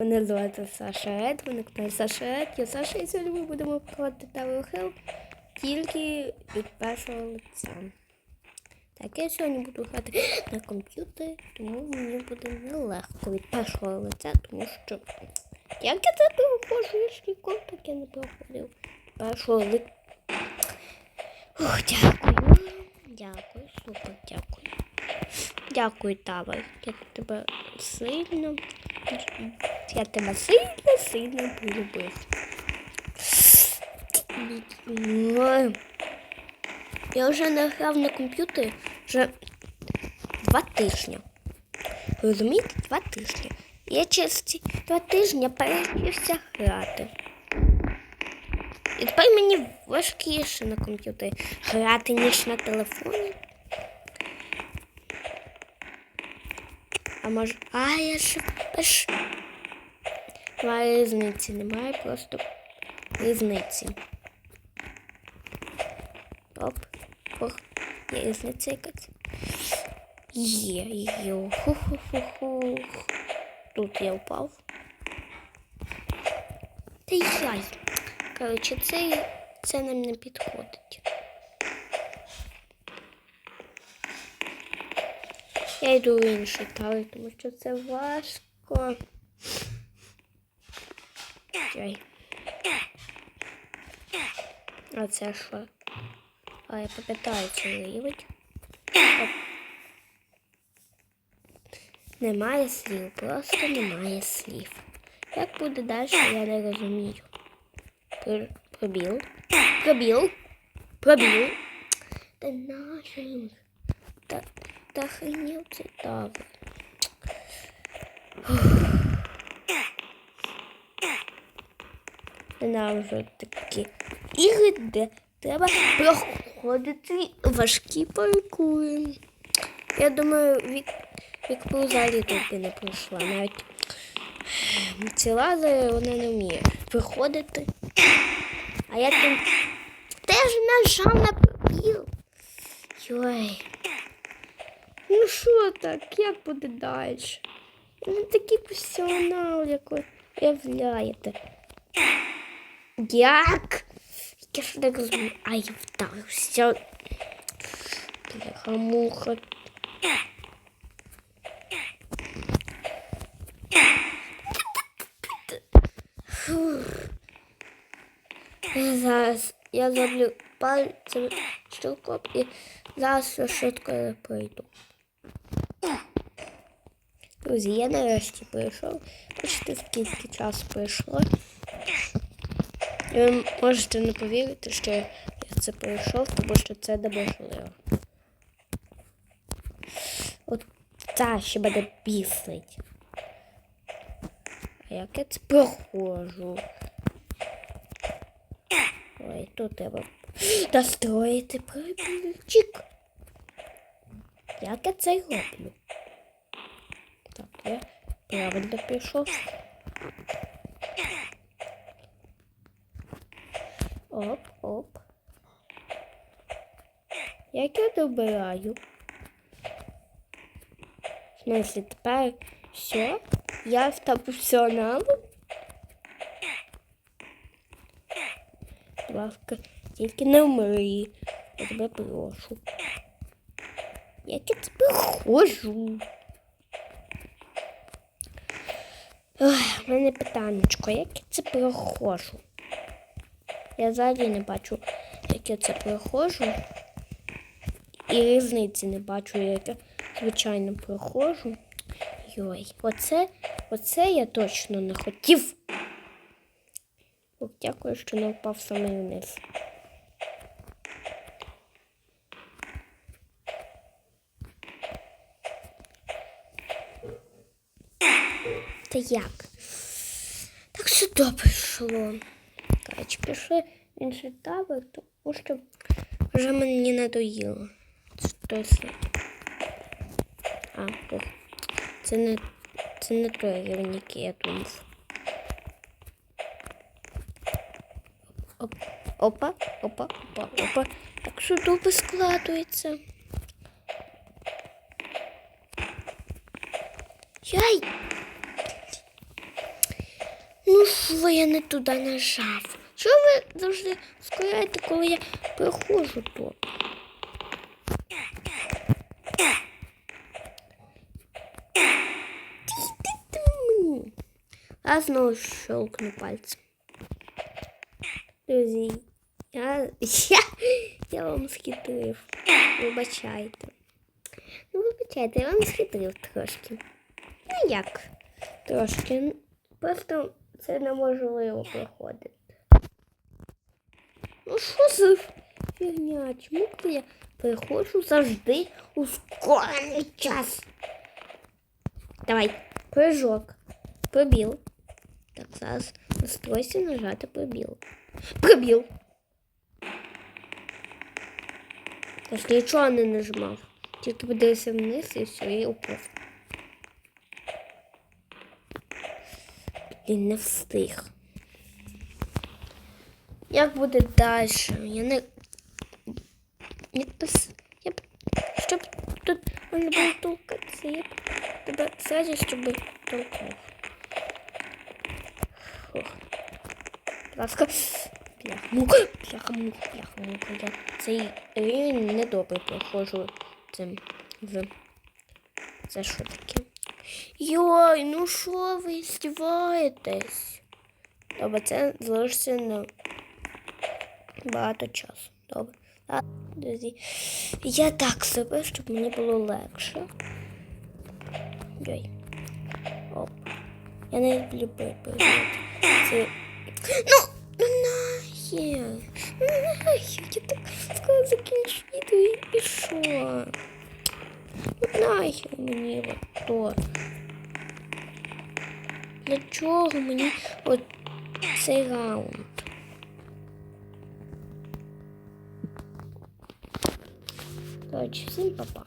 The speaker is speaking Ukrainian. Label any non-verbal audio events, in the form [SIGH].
Мене звати Саша Ред, ви на Саша Ред. Я Саша і сьогодні ми будемо проти Tower Hill тільки від першого лиця. Так, я сьогодні буду грати на комп'ютері, тому мені буде нелегко від першого лиця, тому що як я це проходжу, я ж ніколи таке не проходив. Першого лиця. Ох, дякую. Дякую, супер, дякую. Дякую, Тавер. Я тебе сильно. Я тебе сильно, сильно полюбив. Я вже не грав на комп'ютері вже два тижні. Розумієте, два тижні. Я через ці два тижні перевчився грати. І тепер мені важкіше на комп'ютері грати, ніж на телефоні. А може. А, я я ж... Немає різниці, немає просто різниці. Оп. Ох, є різниця якась. Є, є. Ху-ху-ху-ху. Тут я впав. Та яй. Коротше, це, це нам не підходить. Я йду в інший тавер, тому що це важко. Ой. А це що? А я попитаю це рівень. Немає слів, просто немає слів. Як буде далі, я не розумію. Пр- Пробіл. Пробіл. Пробіл. Та нафіг. Та, та хренів це так. Ненавижу такі ігри, де треба проходити важкі паркури. Я думаю, вік, вік взагалі тут не пройшла. Навіть ці лазери вона не вміє проходити. А я там теж нажав на пробіл. Йой. Ну що так, як буде далі? Не такий професіонал, як ви уявляєте. Як? Я ж не розумію. Ай, вдарився. Бляха-муха. Зараз я зроблю пальцем щелкоп і зараз швидко я пройду. Друзі, я нарешті прийшов. Бачите, скільки часу пройшло. І ви можете не повірити, що я це пройшов, тому що це неможливо. От це ще мене бісить. А як я це проходжу? Ой, тут треба настроїти пробільчик. Як я це роблю? Так, я правильно пішов. Оп, оп. Як я добираю? В смысле, тепер все? Я став професіоналом? Ласка, тільки не вмри. Я тебе прошу. Як я це проходжу? Ой, в мене питаннячко, як я це проходжу? Я взагалі не бачу, як я це проходжу. І різниці не бачу, як я звичайно проходжу. Йой, оце, оце я точно не хотів. Ох, дякую, що не впав саме вниз. Та як? Так все добре йшло. Коротше, пішли інший табор, тому що вже мені надоїло. Це точно. А, ох. Це не, це не той рівень, я думав. Оп, опа, опа, опа, опа. Так що добре складується. Яй! Ну що я не туди нажав? Чого ви завжди скоряєте, коли я приходжу тут? А знову щелкну пальцем. Друзі, я, [LAUGHS] я, я вам схитрив. Вибачайте. Ну, вибачайте, я вам схитрив трошки. Ну як? Трошки. Просто це неможливо проходити. Ну що за фігня? Чому я приходжу завжди у скорений час? Давай, прыжок. Пробіл. Так, зараз настройся нажати пробіл. Пробіл. Я ж нічого не нажимав. Тільки подивився вниз і все, і упав. Блін, не встиг. Як буде далі? Я не. Не. Я б... Щоб тут можна було толкатися, я б тебе сразу, щоб толкав. Будь ласка. Бляха-мука, бляха-мука, бляха-мука. Я цей рівень недобре проходжу цим в. Це що таке? Йой, ну що ви здіваєтесь? Добре, це залишиться на багато часу. Добре. А, друзі, я так себе, щоб мені було легше. Йой. Оп. Я не люблю. Це... Ну, ну нахер. Ну нахер. Я так скоро закінчу відео і пішла. Ну нахер мені от то. Для чого мені от цей раунд? Коротше, всім па-па.